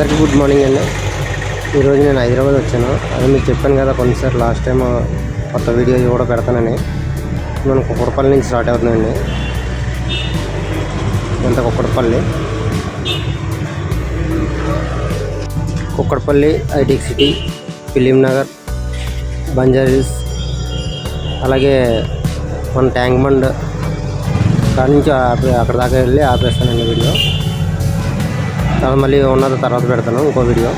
అందరికీ good morning అండి. ఈరోజు నేను హైదరాబాద్ వచ్చాను. అది మీకు చెప్పాను కదా కొన్నిసార్లు లాస్ట్ టైం కొత్త వీడియో కూడా పెడతానని. మనం కుక్కడపల్లి నుంచి స్టార్ట్ అవుతుందండి ఎంత కుక్కడపల్లి? కుక్కడపల్లి ఐటిక్ సిటీ ఫిలిం నగర్ బంజారీస్ అలాగే మన ట్యాంక్ బండ్ కాడ నుంచి ఆపే అక్కడ దాకా వెళ్ళి ఆపేస్తానండి వీడియో. మళ్ళీ ఉన్నది తర్వాత పెడతాను ఇంకో వీడియో.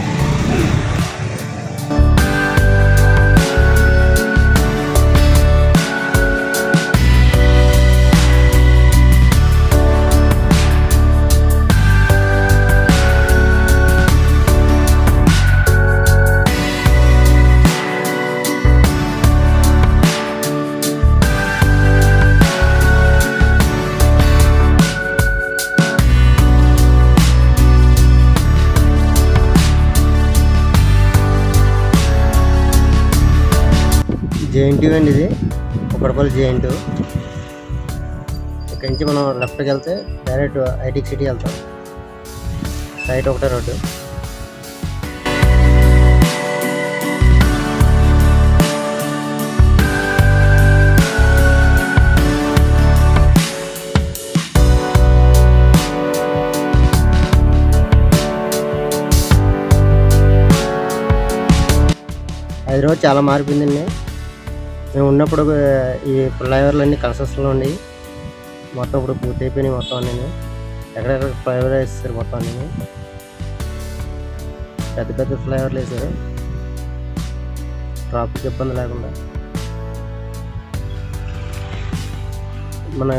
జెయింట్ అండి ఇది? కుక్కడపల్లి జెయింట్. ఇక్కడి నుంచి మనం లెఫ్ట్కి వెళ్తే డైరెక్ట్ ఐటిక్ సిటీ వెళ్తాం. రైట్ ఒకటే రోడ్డు. హైదరాబాద్ చాలా మారిపోయిందండి మేము ఉన్నప్పుడు ఈ ఫ్లైఓవర్లు అన్నీ కన్స్ట్రక్షన్లో ఉండేవి మొత్తం ఇప్పుడు పూర్తి అయిపోయినాయి మొత్తం అన్నీ ఎక్కడెక్కడ ఫ్లైఓవర్ వేస్తారు మొత్తం అన్నీ పెద్ద పెద్ద ఫ్లైఓవర్లు వేసారు. ట్రాఫిక్ ఇబ్బంది లేకుండా. మన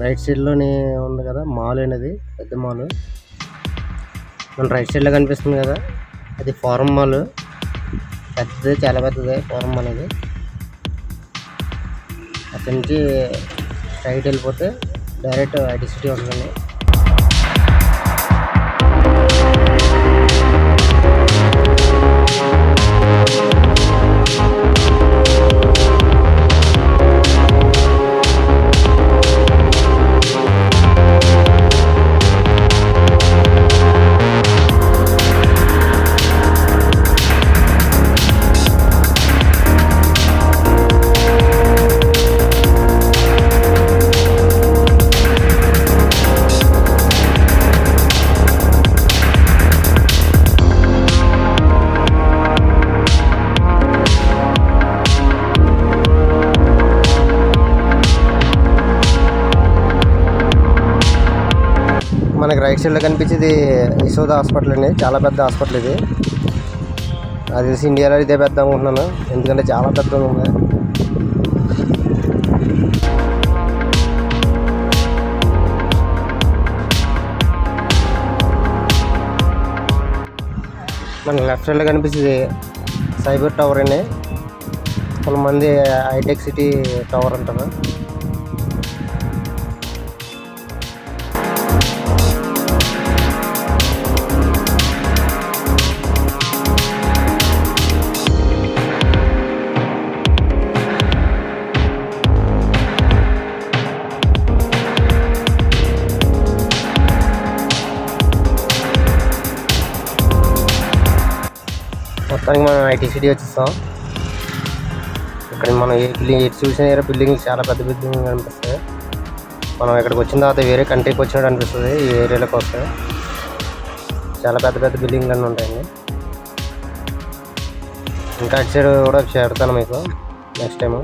రైట్ సైడ్లోనే ఉంది కదా మాల్ అనేది పెద్ద మాల్. మన రైట్ సైడ్లో కనిపిస్తుంది కదా అది ఫారం మాల్. పెద్దది చాలా పెద్దది ఫారం మాల్ అది. అక్కడి నుంచి రైట్ వెళ్ళిపోతే డైరెక్ట్ ఐటీ సిటీ ఉంటుందండి మనకి రైట్ సైడ్లో కనిపించేది యశోద హాస్పిటల్ అండి. చాలా పెద్ద హాస్పిటల్ ఇది. అది తెలిసి ఇండియాలో ఇదే పెద్ద అనుకుంటున్నాను. ఎందుకంటే చాలా పెద్దగా ఉంది. మనకి లెఫ్ట్ సైడ్లో కనిపించేది సైబర్ టవర్ అండి. కొంతమంది హైటెక్ సిటీ టవర్ అంటారు. మొత్తానికి మనం ఐటీ సిటీ వచ్చేస్తాం. ఇక్కడ మనం ఏ బిల్డింగ్ ఎటు చూసిన ఏరే బిల్డింగ్ చాలా పెద్ద బిల్డింగ్ కనిపిస్తాయి. మనం ఇక్కడికి వచ్చిన తర్వాత వేరే కంట్రీకి వచ్చినట్టు అనిపిస్తుంది ఈ ఏరియాలోకి వస్తే చాలా పెద్ద పెద్ద బిల్డింగ్లు అన్నీ ఉంటాయండి. ఇంకా అటు సైడ్ కూడా చేరుతాను మీకు నెక్స్ట్ టైము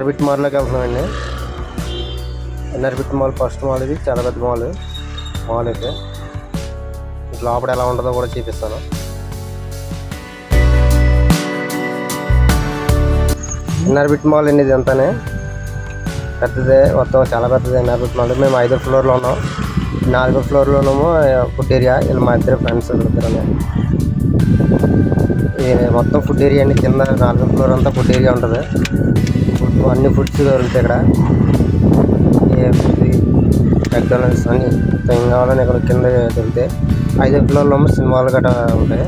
ఎన్ఆర్బిట్ మాల్లోకి వెళ్తున్నామండి ఎన్ఆర్బిట్ మాల్ ఫస్ట్ మాల్ ఇది చాలా పెద్ద మాల్. మాల్ అయితే. లోపల ఎలా ఉంటుందో కూడా చూపిస్తాను. ఎన్ఆర్బిట్ మాల్ అండి ఇది అంతానే. పెద్దదే మొత్తం చాలా పెద్దది ఎన్ఆర్బిట్ మాల్. మేము ఐదో ఫ్లోర్లో ఉన్నాం. నాలుగో ఫ్లోర్లోనేమో ఫుడ్ ఏరియా. వీళ్ళు మా ఇద్దరు ఫ్రెండ్స్. ఇద్దరు మొత్తం ఫుడ్ ఏరియా అండి. కింద నాలుగో ఫ్లోర్ అంతా ఫుడ్ ఏరియా ఉంటుంది. ఫుడ్ అన్ని ఫుడ్స్ దొరుకుతాయి ఇక్కడ. ఏఎఫ్సి మెక్డానల్డ్స్ అన్ని. ఏం కావాలని ఇక్కడ కింద దొరుకుతాయి ఐదో ఫ్లోర్లో సినిమాలు గట్రా ఉంటాయి.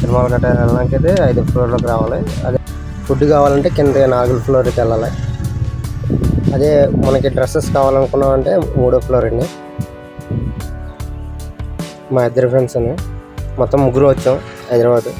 సినిమాలు గట్రా వెళ్ళడానికి అయితే ఐదో ఫ్లోర్లోకి రావాలి. అదే ఫుడ్ కావాలంటే కింద నాలుగు ఫ్లోర్కి వెళ్ళాలి. అదే మనకి డ్రెస్సెస్ కావాలనుకున్నాం అంటే మూడో ఫ్లోర్ అండి. మా ఇద్దరు ఫ్రెండ్స్ అని మొత్తం ముగ్గురు వచ్చాం హైదరాబాద్.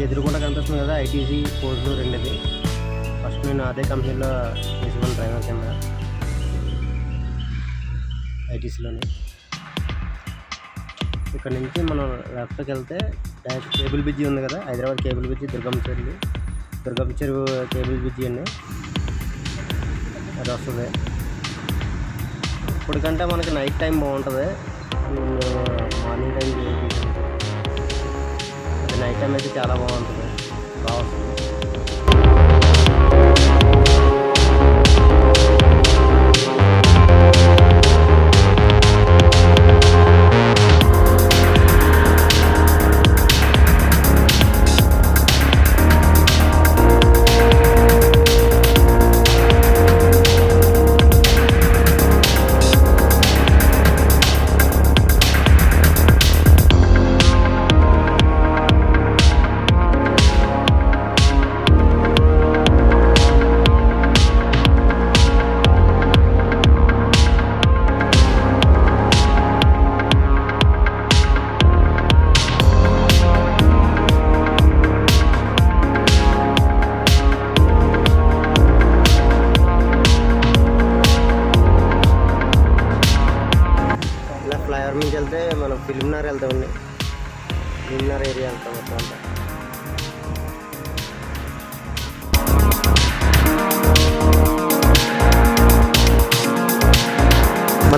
మనకి ఎదురుకుండా కనిపిస్తుంది కదా ఐటీసీ కోర్సులు రెండుది. ఫస్ట్ నేను అదే కంపెనీలో తీసుకున్న డ్రైవర్ కింద ఐటీసీలోని. ఇక్కడ నుంచి మనం లెఫ్ట్కి వెళ్తే డైరెక్ట్ కేబుల్ బ్రిడ్జి ఉంది కదా హైదరాబాద్ కేబుల్ బ్రిడ్జి దుర్గం చెరువు దుర్గం చెరువు కేబుల్ బ్రిడ్జి అండి. అది వస్తుంది. ఇప్పటికంటే మనకి నైట్ టైం బాగుంటుంది. మార్నింగ్ టైం నైట్ టైం అయితే చాలా బాగుంటుంది. బాగుంటుంది.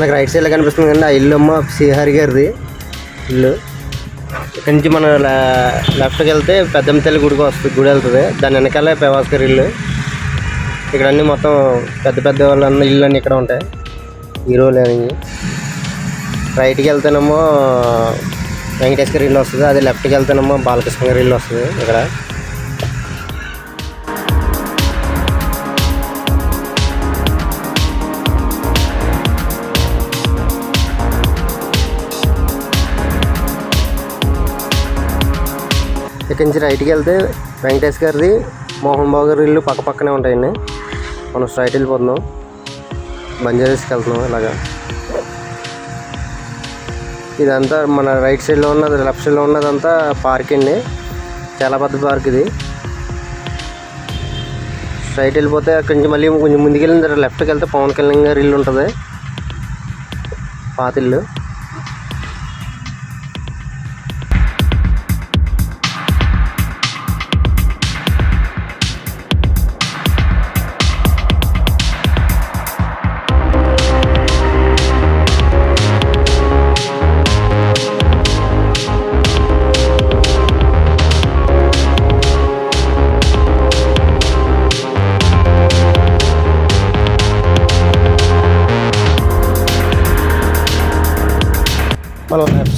మనకు రైట్ సైడ్లో కనిపిస్తుంది కండి ఆ ఇల్లు అమ్మ శ్రీహరి గారిది. ఇల్లు. ఇక్కడి నుంచి మనం లెఫ్ట్కి వెళ్తే పెద్దమంతల్లి గుడికి వస్తుంది గుడి వెళ్తుంది. దాని వెనకాలే పేవాస్కర్ ఇల్లు. ఇక్కడ అన్నీ మొత్తం పెద్ద పెద్ద వాళ్ళ ఇల్లు అన్నీ ఇక్కడ ఉంటాయి. హీరోలు అని రైట్కి వెళ్తేనేమో వెంకటేశ్వర ఇల్లు వస్తుంది. అదే లెఫ్ట్కి వెళ్తేనేమో బాలకృష్ణ గారి ఇల్లు వస్తుంది ఇక్కడ. నుంచి రైట్కి వెళ్తే వెంకటేష్ గారిది మోహన్ బాబు గారి ఇల్లు పక్క పక్కనే ఉంటాయండి. మనం స్ట్రైట్ వెళ్ళిపోతున్నాం బంజారీస్కి వెళ్తున్నాం ఇలాగా. ఇదంతా మన రైట్ సైడ్లో ఉన్నది లెఫ్ట్ సైడ్లో ఉన్నదంతా పార్క్ అండి. చాలా పెద్ద పార్క్ ఇది. స్ట్రైట్ వెళ్ళిపోతే అక్కడి నుంచి మళ్ళీ కొంచెం ముందుకెళ్ళిన తర్వాత లెఫ్ట్కి వెళ్తే పవన్ కళ్యాణ్ గారి ఇల్లు ఉంటుంది. పాత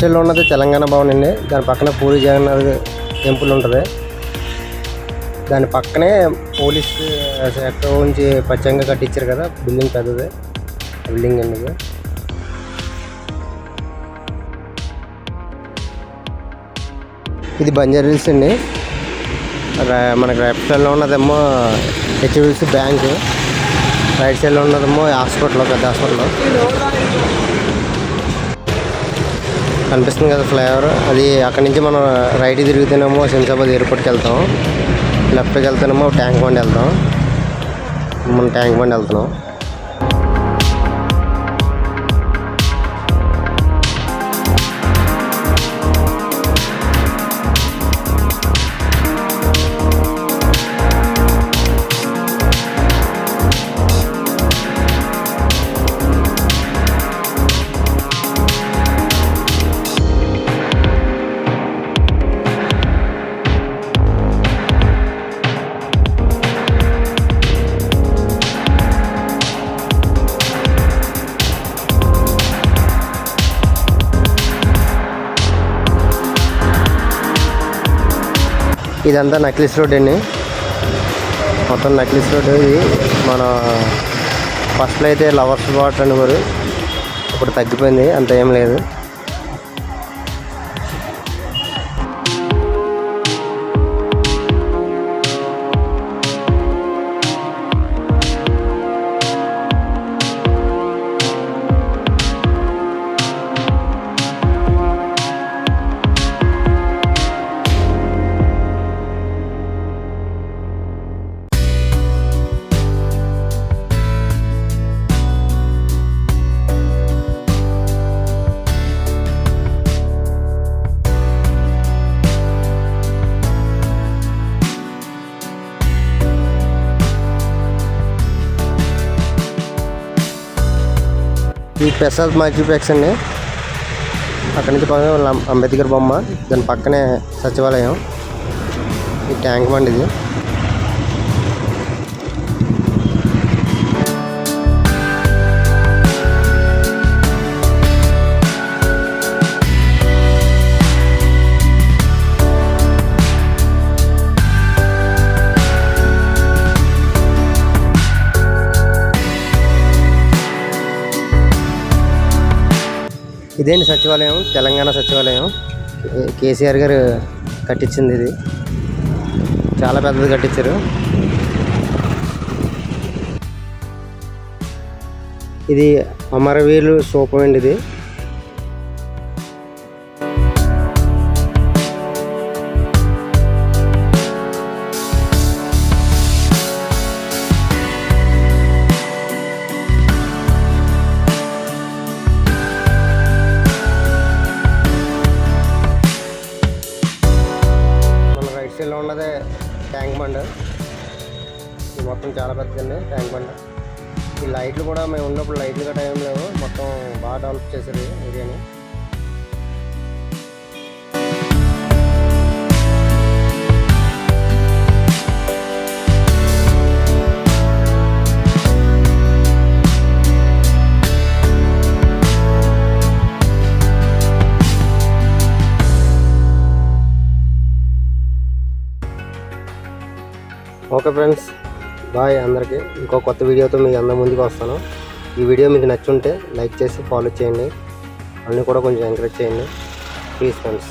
సైడ్లో ఉన్నది తెలంగాణ భవన్ అండి. దాని పక్కన పూరి జగన్నాథ్ టెంపుల్ ఉంటుంది. దాని పక్కనే పోలీస్ శాఖ నుంచి పచ్చంగా కట్టించారు కదా బిల్డింగ్ పెద్దది. బిల్డింగ్ అండి ఇది. బంజారా హిల్స్ అండి. రా- మనకి లెఫ్ట్ సైడ్లో ఉన్నదేమో హెచ్డిఎఫ్సి బ్యాంకు. రైట్ సైడ్లో ఉన్నదేమో హాస్పిటల్ పెద్ద హాస్పిటల్. కనిపిస్తుంది కదా ఫ్లైఓవర్ అది అక్కడి నుంచి మనం రైట్ తిరుగుతున్నామో శంషాబాద్ ఎయిర్పోర్ట్కి వెళ్తాం. లెఫ్ట్కి వెళ్తున్నామో ట్యాంక్ బండి వెళ్తాం. మనం ట్యాంక్ బండి వెళ్తున్నాం. ఇదంతా నక్లిస్ రోడ్ అండి. మొత్తం నక్లిస్ రోడ్ ఇది. మన ఫస్ట్లో అయితే లవర్స్ బాట్ అనేవారు ఇప్పుడు తగ్గిపోయింది అంత ఏం లేదు. ప్రసాద్ మల్టీప్లెక్స్ అండి అక్కడి నుంచి పక్కన అంబేద్కర్ బొమ్మ దాని పక్కనే సచివాలయం. ఈ ట్యాంక్ బండి ఇది. ఇదేంటి సచివాలయం? తెలంగాణ సచివాలయం? కేసీఆర్ గారు కట్టించింది ఇది. చాలా పెద్దది కట్టించారు. ఇది అమరవీరులు సూపర్ అండి ఇది. బండ. ఇది మొత్తం చాలా పెద్దదండి ట్యాంక్ బండ్. ఈ లైట్లు కూడా మేము ఉన్నప్పుడు లైట్లు గట్రా ఏం లేవు. మొత్తం బాగా డెవలప్ చేశారు ఏరియాని ఓకే ఫ్రెండ్స్ బాయ్ అందరికీ. ఇంకో కొత్త వీడియోతో మీ అందరి ముందుకు వస్తాను. ఈ వీడియో మీకు నచ్చుంటే లైక్ చేసి ఫాలో చేయండి. అన్నీ కూడా కొంచెం ఎంకరేజ్ చేయండి. Please friends